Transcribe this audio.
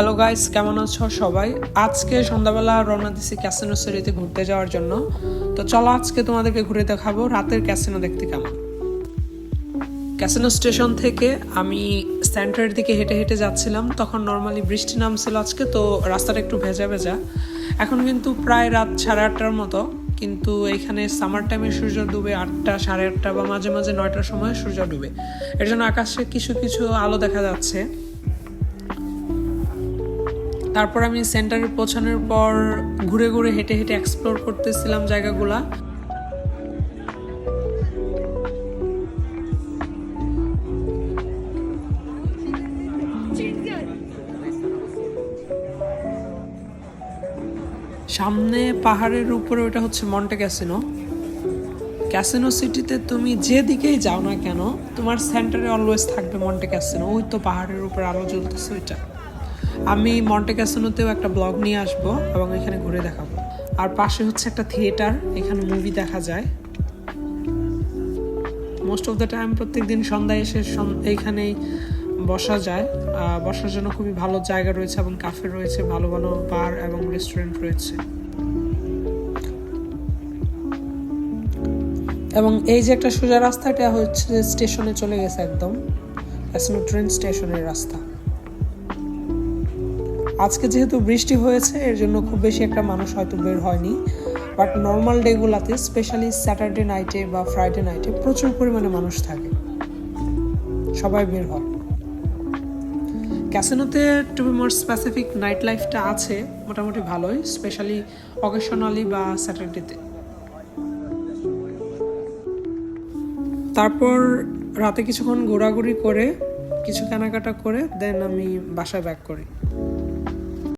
Hello guys কেমন আছো সবাই? আজকে সন্ধ্যাবেলা রওনা দিছি ক্যাসিনো সিটিতে ঘুরতে যাওয়ার জন্য। তো চলো আজকে তোমাদেরকে ঘুরে দেখাবো রাতের ক্যাসিনো দেখতে কেমন। ক্যাসিনো স্টেশন থেকে আমি সেন্টারের দিকে হেঁটে হেঁটে যাচ্ছিলাম, তখন নর্মালি বৃষ্টি নামছিল আজকে, তো রাস্তাটা একটু ভেজা ভেজা। এখন কিন্তু প্রায় রাত সাড়ে আটটার মতো, কিন্তু এখানে সামার টাইমে সূর্য ডুবে আটটা, সাড়ে আটটা বা মাঝে মাঝে নয়টার সময় সূর্য ডুবে। এর জন্য আকাশে কিছু কিছু আলো দেখা যাচ্ছে। তারপর আমি সেন্টারে পৌঁছানোর পর ঘুরে ঘুরে হেঁটে হেঁটে এক্সপ্লোর করতেছিলাম জায়গাগুলা। সামনে পাহাড়ের উপরে ওটা হচ্ছে মন্টে ক্যাসিনো ক্যাসিনো সিটিতে তুমি যেদিকেই যাও না কেন, তোমার সেন্টারে অলওয়েজ থাকবে মন্টে ক্যাসিনো ওই তো পাহাড়ের উপর আলো জ্বলতেছে ওইটা। আমি মন্টে ক্যাসিনোতেও একটা ব্লগ নিয়ে আসব এবং এখানে ঘুরে দেখাবো। আর পাশে হচ্ছে একটা থিয়েটার এখানে মুভি দেখা যায়। মোস্ট অফ দ্য টাইম প্রত্যেক দিন সন্ধ্যায় এসে এইখানেই বসা যায়। বসার জন্য খুবই ভালো জায়গা রয়েছে এবং কাফে রয়েছে, ভালো ভালো বার এবং রেস্টুরেন্ট রয়েছে। এবং এই যে একটা সোজা রাস্তাটা হচ্ছে স্টেশনে চলে গেছে একদম। ট্রেন স্টেশনের রাস্তা। আজকে যেহেতু বৃষ্টি হয়েছে, এর জন্য খুব বেশি একটা মানুষ হয়তো বের হয়নি। বাট নর্মাল ডেগুলাতে স্পেশালি স্যাটারডে নাইটে বা ফ্রাইডে নাইটে প্রচুর পরিমাণে মানুষ থাকে। সবাই বের হয়। ক্যাসিনোতে to be more specific night লাইফটা আছে, মোটামুটি ভালোই স্পেশালি অকেশনালি বা স্যাটারডেতে তারপর রাতে কিছুক্ষণ ঘোরাঘুরি করে, কিছু কেনাকাটা করে দেন আমি বাসায় ব্যাক করি।